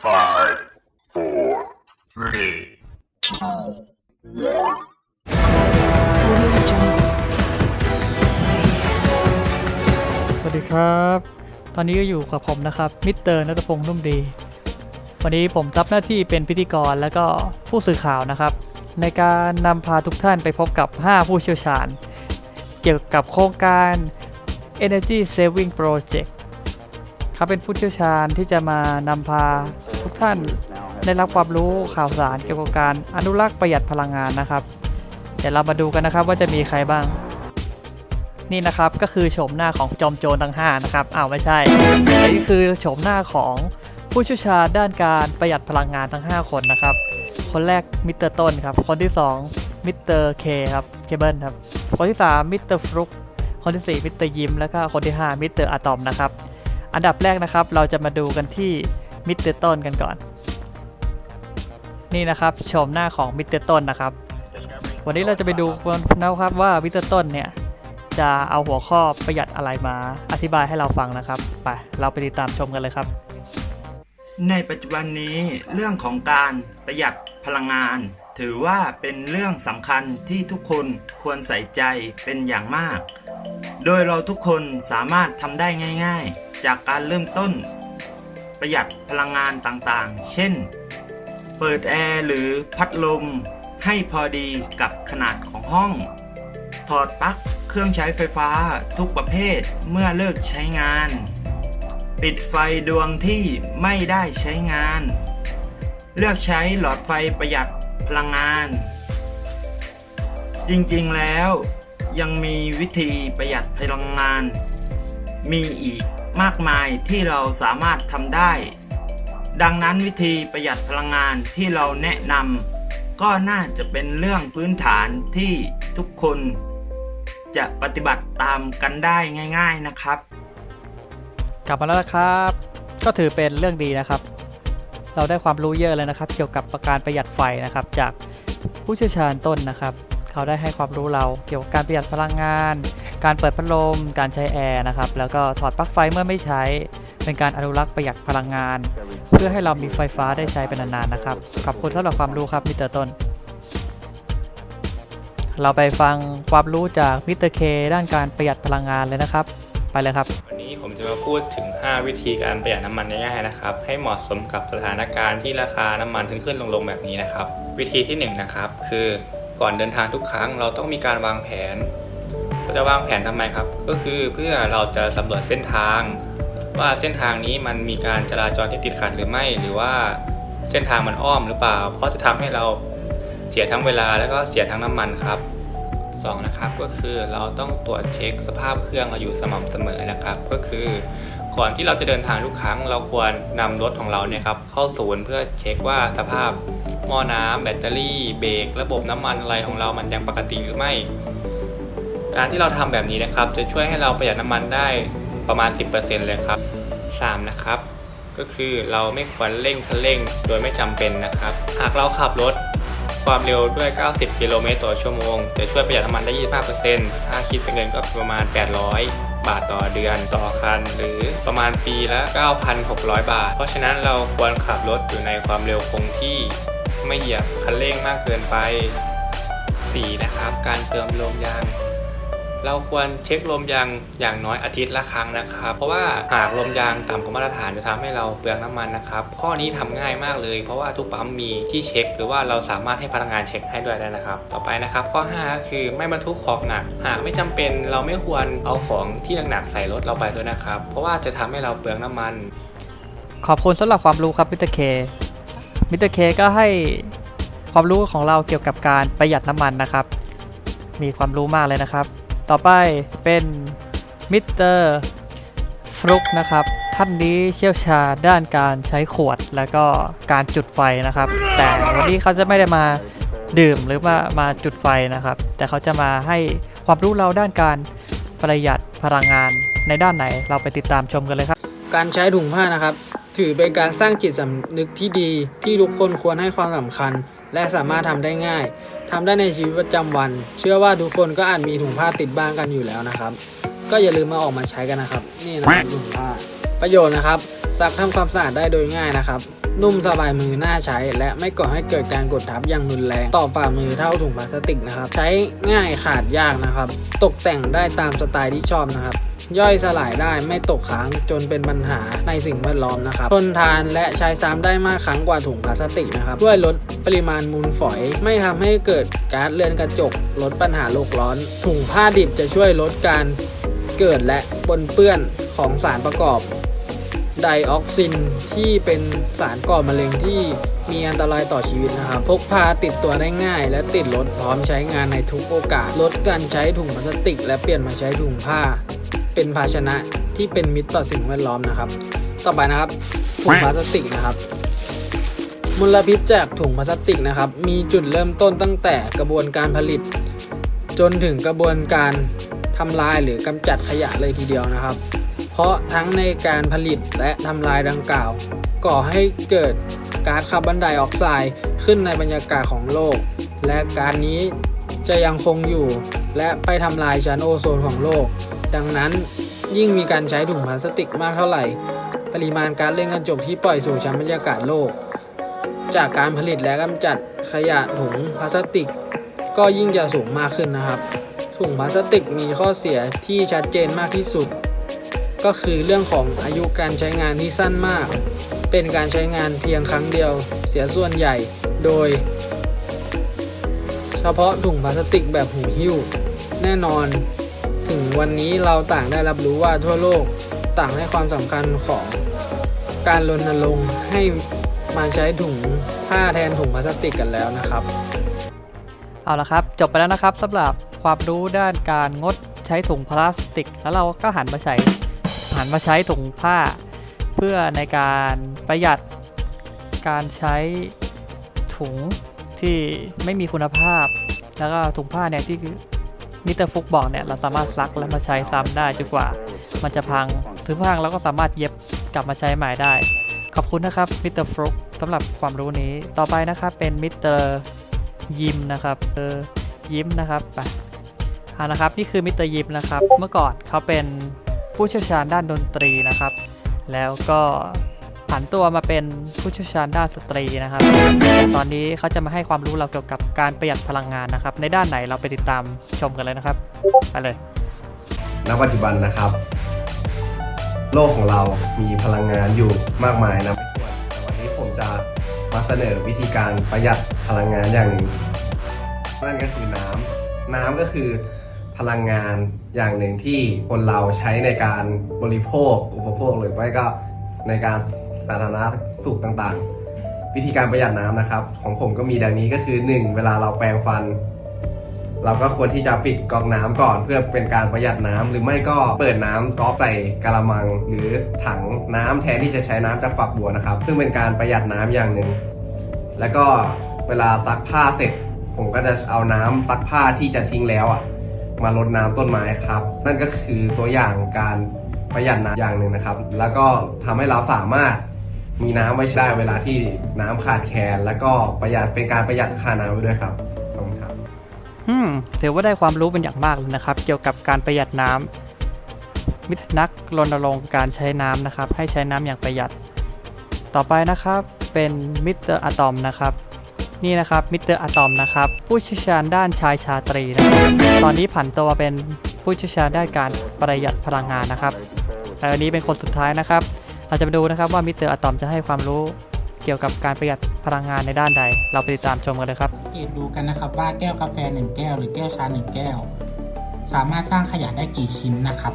Five, four, three, two, one. สวัสดีครับ ตอนนี้ก็อยู่กับผมนะครับ มิสเตอร์นัทพงษ์นุ่มดี วันนี้ผมรับหน้าที่เป็นพิธีกรและก็ผู้สื่อข่าวนะครับ ในการนำพาทุกท่านไปพบกับ 5 ผู้เชี่ยวชาญ เกี่ยวกับโครงการ Energy Saving Project เขาเป็นผู้เชี่ยวชาญที่จะมานำพา ทุกท่านได้รับความรู้ข่าวสารเกี่ยวกับการอนุรักษ์ประหยัดพลังงานนะครับ เดี๋ยวเรามาดูกันนะครับว่าจะมีใครบ้าง นี่นะครับก็คือโฉมหน้าของจอมโจรทั้ง5นะครับอ้าวไม่ใช่อันนี้คือโฉมหน้าของผู้ชี่ยวชาญด้านการประหยัดพลังงานทั้ง 5 คนนะครับ คนแรกมิสเตอร์ต้นครับ คนที่ 2มิสเตอร์เคครับเคเบิลครับ คนที่ 3มิสเตอร์ฟลุกคนที่ 4มิสเตอร์ยิมแล้วก็คนที่ 5มิสเตอร์อะตอมนะครับ อันดับแรกนะครับเราจะมาดูกันที่ มิสเตอร์ต้นกันก่อน นี่นะครับโฉมหน้าของมิสเตอร์ต้นนะครับ วันนี้เราจะไปดูกันนะครับว่ามิสเตอร์ต้นเนี่ยจะเอาหัวข้อประหยัดอะไรมาอธิบายให้เราฟังนะครับไปเราไปติดตามชมกันเลยครับ ในปัจจุบันนี้เรื่องของการประหยัดพลังงาน ถือว่าเป็นเรื่องสำคัญที่ทุกคนควรใส่ใจเป็นอย่างมาก โดยเราทุกคนสามารถทำได้ง่าย ๆ จากการเริ่มต้น ประหยัดพลังงานต่างๆ เช่น เปิดแอร์หรือพัดลมให้พอดีกับขนาดของห้อง ถอดปลั๊กเครื่องใช้ไฟฟ้าทุกประเภทเมื่อเลิกใช้งาน ปิดไฟดวงที่ไม่ได้ใช้งาน เลือกใช้หลอดไฟประหยัดพลังงาน จริงๆแล้วยังมีวิธีประหยัดพลังงาน มีอีก มากมายที่เราสามารถทำได้ ดังนั้นวิธีประหยัดพลังงานที่เราแนะนำก็น่าจะเป็นเรื่องพื้นฐานที่ทุกคน จะปฏิบัติตามกันได้ง่าย ๆนะครับ กลับมาแล้วนะครับ ก็ถือเป็นเรื่องดีนะครับ เราได้ความรู้เยอะเลยนะครับ เกี่ยวกับการประหยัดไฟนะครับ จากผู้เชี่ยวชาญต้นนะครับ เขาได้ให้ความรู้เราเกี่ยวกับการประหยัดพลังงาน การเปิดพัดลม การใช้แอร์นะครับ แล้วก็ถอดปลั๊กไฟเมื่อไม่ใช้ เป็นการอนุรักษ์ประหยัดพลังงาน เพื่อให้เรามีไฟฟ้าได้ใช้เป็นนานๆนะครับ ขอบคุณสำหรับความรู้ครับมิสเตอร์ต้น เราไปฟังความรู้จากมิสเตอร์เคด้านการประหยัดพลังงานเลยนะครับ ไปเลยครับ วันนี้ผมจะมาพูดถึง 5 วิธีการประหยัดน้ำมันง่ายๆนะครับ ให้เหมาะสมกับสถานการณ์ที่ราคาน้ำมันขึ้นขึ้นลงๆแบบนี้นะครับ วิธีที่1นงนะครับคือก่อนเดินทางทุกครั้งเราต้องมีการวางแผน เราจะวางแผนทำไมครับ ก็คือเพื่อเราจะสำรวจเส้นทาง ว่าเส้นทางนี้มันมีการจราจรที่ติดขัดหรือไม่ หรือว่าเส้นทางมันอ้อมหรือเปล่า เพราะจะทำให้เราเสียทั้งเวลาแล้วก็เสียทั้งน้ำมันครับสองนะครับก็คือเราต้องตรวจเช็คสภาพเครื่องเราอยู่สม่ำเสมอนะครับ ก็คือก่อนที่เราจะเดินทางทุกครั้ง เราควรนำรถของเราเนี่ยครับเข้าศูนย์เพื่อเช็คว่าสภาพหม้อน้ำแบตเตอรี่เบรกระบบน้ำมันอะไรของเรามันยังปกติหรือไม่ การที่เราทำแบบนี้นะครับ จะช่วยให้เราประหยัดน้ำมันได้ประมาณ 10%เลยครับ 3 นะครับ ก็คือเราไม่ควรเร่งคันเร่งโดยไม่จำเป็นนะครับ หากเราขับรถความเร็วด้วย 90 กิโลเมตรต่อชั่วโมง จะช่วยประหยัดน้ำมันได้ 25%ถ้าคิดเป็นเงินก็ประมาณ 800 บาทต่อเดือนต่อคัน หรือประมาณปีละ 9,600 บาท เพราะฉะนั้นเราควรขับรถอยู่ในความเร็วคงที่ไม่เหยียบคันเร่งมากเกินไป 4. นะครับ การเติมลมยาง เราควรเช็คลมยางอย่างน้อยอาทิตย์ละครั้งนะครับ เพราะว่าหากลมยางต่ำกว่ามาตรฐานจะทำให้เราเปลืองน้ำมันนะครับ ข้อนี้ทำง่ายมากเลย เพราะว่าทุกปั๊มมีที่เช็ค หรือว่าเราสามารถให้พนักงานเช็คให้ด้วยได้นะครับ ต่อไปนะครับ ข้อ5ก็คือไม่บรรทุกของหนัก หากไม่จำเป็นเราไม่ควรเอาของที่หนักๆใส่รถเราไปด้วยนะครับ เพราะว่าจะทำให้เราเปลืองน้ำมัน ขอบคุณสำหรับความรู้ครับมิสเตอร์เคมิสเตอร์เคก็ให้ความรู้ของเราเกี่ยวกับการประหยัดน้ำมันนะครับ มีความรู้มากเลยนะครับ ต่อไปเป็นมิสเตอร์ฟลุกนะครับ ท่านนี้เชี่ยวชาญด้านการใช้ขวดแล้วก็การจุดไฟนะครับ แต่วันนี้เขาจะไม่ได้มาดื่มหรือมามาจุดไฟนะครับ แต่เขาจะมาให้ความรู้เราด้านการประหยัดพลังงานในด้านไหนเราไปติดตามชมกันเลยครับ การใช้ถุงผ้านะครับ ถือเป็นการสร้างจิตสำนึกที่ดีที่ทุกคนควรให้ความสำคัญ และสามารถทำได้ง่าย ทำได้ในชีวิตประจำวัน เชื่อว่าทุกคนก็อาจมีถุงผ้าติดบ้านกันอยู่แล้วนะครับ ก็อย่าลืมมาออกมาใช้กันนะครับ นี่นะครับถุงผ้าประโยชน์นะครับซักทำความสะอาดได้โดยง่ายนะครับ นุ่มสบายมือน่าใช้ และไม่ก่อให้เกิดการกดทับอย่างรุนแรงต่อฝ่ามือเท่าถุงพลาสติกนะครับ ใช้ง่ายขาดยากนะครับ ตกแต่งได้ตามสไตล์ที่ชอบนะครับย่อยสลายได้ไม่ตกค้างจนเป็นปัญหาในสิ่งแวดล้อมนะครับ ทนทานและใช้ซ้ำได้มากครั้งกว่าถุงพลาสติกนะครับช่วยลดปริมาณมูลฝอย ไม่ทำให้เกิดก๊าซเรือนกระจก ลดปัญหาโลกร้อน ถุงผ้าดิบจะช่วยลดการเกิดและปนเปื้อนของสารประกอบ ไดออกซินที่เป็นสารก่อมะเร็งที่มีอันตรายต่อชีวิตนะครับ พกพาติดตัวได้ง่าย และติดรถพร้อมใช้งานในทุกโอกาส ลดการใช้ถุงพลาสติก และเปลี่ยนมาใช้ถุงผ้า เป็นภาชนะที่เป็นมิตรต่อสิ่งแวดล้อมนะครับ ต่อไปนะครับถุงพลาสติกนะครับมลพิษจากถุงพลาสติกนะครับ มีจุดเริ่มต้นตั้งแต่กระบวนการผลิต จนถึงกระบวนการทำลายหรือกำจัดขยะเลยทีเดียวนะครับ เพราะทั้งในการผลิตและทำลายดังกล่าว ก่อให้เกิดก๊าซคาร์บอนไดออกไซด์ขึ้นในบรรยากาศของโลก และกาซนี้จะยังคงอยู่ และไปทำลายชั้นโอโซนของโลก ดังนั้นยิ่งมีการใช้ถุงพลาสติกมากเท่าไหร่ ปริมาณก๊าซเรือนกระจกที่ปล่อยสู่ชั้นบรรยากาศโลก จากการผลิตและกำจัดขยะถุงพลาสติก ก็ยิ่งจะสูงมากขึ้นนะครับ ถุงพลาสติกมีข้อเสียที่ชัดเจนมากที่สุด ก็คือเรื่องของอายุการใช้งานที่สั้นมาก เป็นการใช้งานเพียงครั้งเดียว เสียส่วนใหญ่ โดย เฉพาะถุงพลาสติกแบบหูหิ้ว แน่นอน ถึงวันนี้เราต่างได้รับรู้ว่าทั่วโลกต่างให้ความสำคัญของการรณรงค์ให้มาใช้ถุงผ้าแทนถุงพลาสติกกันแล้วนะครับ เอาละครับ จบไปแล้วนะครับสำหรับความรู้ด้านการงดใช้ถุงพลาสติก แล้วเราก็หันมาใช้ หันมาใช้ถุงผ้า เพื่อในการประหยัดการใช้ถุงที่ไม่มีคุณภาพ แล้วก็ถุงผ้าเนี่ยที่มิสเตอร์ฟุกบอกเนี่ยเราสามารถซักแล้วมาใช้ซ้ำได้จนกว่า มันจะพังถึงพังเราก็สามารถเย็บกลับมาใช้ใหม่ได้ ขอบคุณนะครับมิสเตอร์ฟลุกสำหรับความรู้นี้ต่อไปนะครับเป็นมิสเตอร์ยิมนะครับเออยิ้มนะครับไปอ่านะครับนี่คือมิสเตอร์ยิมนะครับ เมื่อก่อนเขาเป็น ผู้เชี่ยวชาญด้านดนตรีนะครับ แล้วก็ผันตัวมาเป็นผู้เชี่ยวชาญด้านสตรีนะครับแต่ตอนนี้เขาจะมาให้ความรู้เราเกี่ยวกับการประหยัดพลังงานนะครับ ในด้านไหนเราไปติดตามชมกันเลยนะครับไปเลย ณ ปัจจุบันนะครับ โลกของเรามีพลังงานอยู่มากมายนะไม่ถ้วนแต่วันนี้ผมจะมาเสนอวิธีการประหยัดพลังงานอย่างหนึ่งนั่นก็คือน้ำน้ำก็คือ พลังงานอย่างหนึ่งที่คนเราใช้ในการบริโภค อุปโภคหรือไม่ก็ในการสาธารณสุขต่างๆ วิธีการประหยัดน้ำนะครับ ของผมก็มีดังนี้ก็คือ 1. เวลาเราแปรงฟัน เราก็ควรที่จะปิดกอกน้ำก่อนเพื่อเป็นการประหยัดน้ำหรือไม่ก็เปิดน้ำซอฟใส่กะละมัง หรือถังน้ำแทนที่จะใช้น้ำจากฝักบัวนะครับ ซึ่งเป็นการประหยัดน้ำอย่างหนึ่ง แล้วก็เวลาซักผ้าเสร็จ ผมก็จะเอาน้ำซักผ้าที่จะทิ้งแล้วอะ มาลดน้ำต้นไม้ครับ นั่นก็คือตัวอย่างการประหยัดน้ำอย่างหนึ่งนะครับ แล้วก็ทำให้เราสามารถมีน้ำไว้ใช้ได้เวลาที่น้ำขาดแคลนแล้วก็ประหยัดเป็นการประหยัดค่าน้ำไปด้วยครับขอบคุณครับอืมถือว่าได้ความรู้เป็นอย่างมากเลยนะครับ เกี่ยวกับการประหยัดน้ำมิตรนักรณรงค์การใช้น้ำนะครับ ให้ใช้น้ำอย่างประหยัด ต่อไปนะครับเป็นมิสเตอร์อะตอมนะครับ นี่นะครับมิสเตอร์อะตอมนะครับผู้เชี่ยวชาญด้านชายชาตรีนะครับตอนนี้ผันตัวเป็นผู้เชี่ยวชาญด้านการประหยัดพลังงานนะครับและอันนี้เป็นคนสุดท้ายนะครับ เราจะมาดูนะครับว่ามิสเตอร์อะตอมจะให้ความรู้เกี่ยวกับการประหยัดพลังงานในด้านใด เราไปติดตามชมกันเลยครับเกตดูกันนะครับว่าแก้วกาแฟ 1 แก้ว หรือแก้วชา 1 แก้ว สามารถสร้างขยะได้กี่ชิ้นนะครับ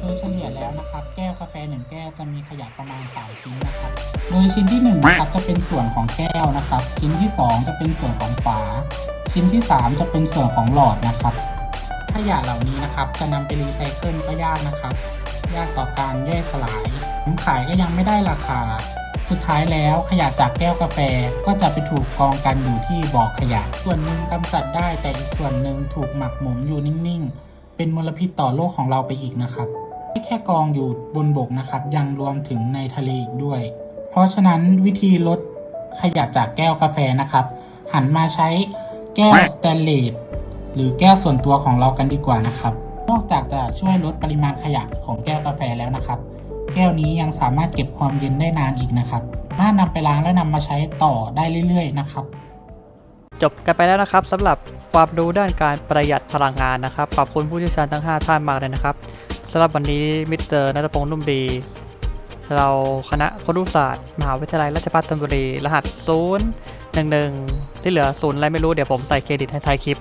โดยเฉลี่ยแล้วนะครับ แก้วกาแฟ1แก้วจะมีขยะประมาณ3ชิ้นนะครับ โดยชิ้นที่1นะครับจะเป็นส่วนของแก้วนะครับ ชิ้นที่ 2 จะเป็นส่วนของฝา ชิ้นที่ 3 จะเป็นส่วนของหลอดนะครับ ขยะเหล่านี้นะครับจะนำไปรีไซเคิลก็ยากนะครับ ยากต่อการย่อยสลายขายก็ยังไม่ได้ราคา สุดท้ายแล้วขยะจากแก้วกาแฟก็จะไปถูกกองกันอยู่ที่บ่อขยะ ส่วนหนึ่งกำจัดได้แต่อีกส่วนหนึ่งถูกหมักหมมอยู่นิ่งๆเป็นมลพิษต่อโลกของเราไปอีกนะครับ ไม่แค่กองอยู่บนบกนะครับ ยังรวมถึงในทะเลอีกด้วย เพราะฉะนั้นวิธีลดขยะจากแก้วกาแฟนะครับ หันมาใช้แก้วสแตนเลสหรือแก้วส่วนตัวของเรากันดีกว่านะครับ นอกจากจะช่วยลดปริมาณขยะของแก้วกาแฟแล้วนะครับ แก้วนี้ยังสามารถเก็บความเย็นได้นานอีกนะครับน่านำไปล้างและนำมาใช้ต่อได้เรื่อย ๆ นะครับ จบกันไปแล้วนะครับสำหรับความรู้ด้านการประหยัดพลังงานนะครับ ขอบคุณผู้เชี่ยวชาญทั้ง 5 ท่านมากเลยนะครับ สำหรับวันนี้มิสเตอร์นัทพงษ์นุ่มดี เราคณะครุศาสตร์ มหาวิทยาลัยราชภัฏธนบุรี รหัส 0 1 1 ที่เหลือศูนย์อะไรไม่รู้เดี๋ยวผมใส่เครดิตให้ท้ายคลิป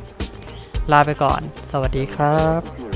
ลาไปก่อน สวัสดีครับ